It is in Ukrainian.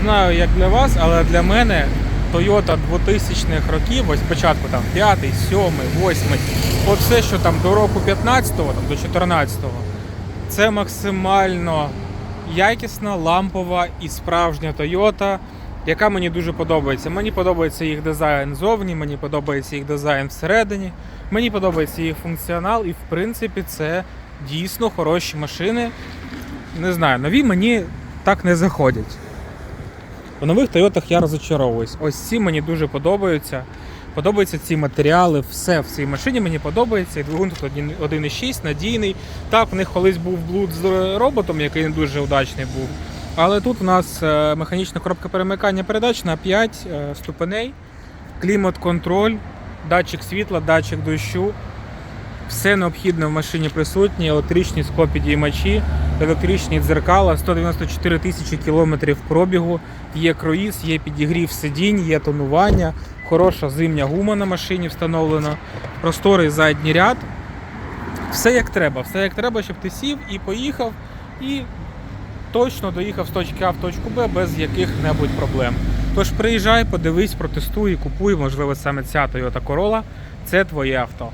знаю, як для вас, але для мене Toyota 2000-х років, ось спочатку там 5, 7, 8, от все, що там до року 15-го, там, до 14-го, це максимально якісна, лампова і справжня Toyota, яка мені дуже подобається. Мені подобається їх дизайн зовні, мені подобається їх дизайн всередині, мені подобається їх функціонал, і в принципі це дійсно хороші машини. Не знаю, нові мені так не заходять. У нових Тойотах я розочаровуюсь. Ось ці мені дуже подобаються. Подобаються ці матеріали, все в цій машині мені подобається. І двигун тут 1.6, надійний. Так, в них колись був блуд з роботом, який не дуже удачний був. Але тут у нас е, механічна коробка перемикання передач на 5 е, ступеней, клімат-контроль, датчик світла, датчик дощу. Все необхідне в машині присутнє, електричні склопідіймачі, електричні дзеркала, 194 тисячі кілометрів пробігу, є круїз, є підігрів сидінь, є тонування, хороша зимня гума на машині встановлена, просторий задній ряд. Все як треба, все як треба, щоб ти сів і поїхав, і точно доїхав з точки А в точку Б без яких-небудь проблем. Тож приїжджай, подивись, протестуй, купуй, можливо, саме ця Toyota Corolla – це твоє авто.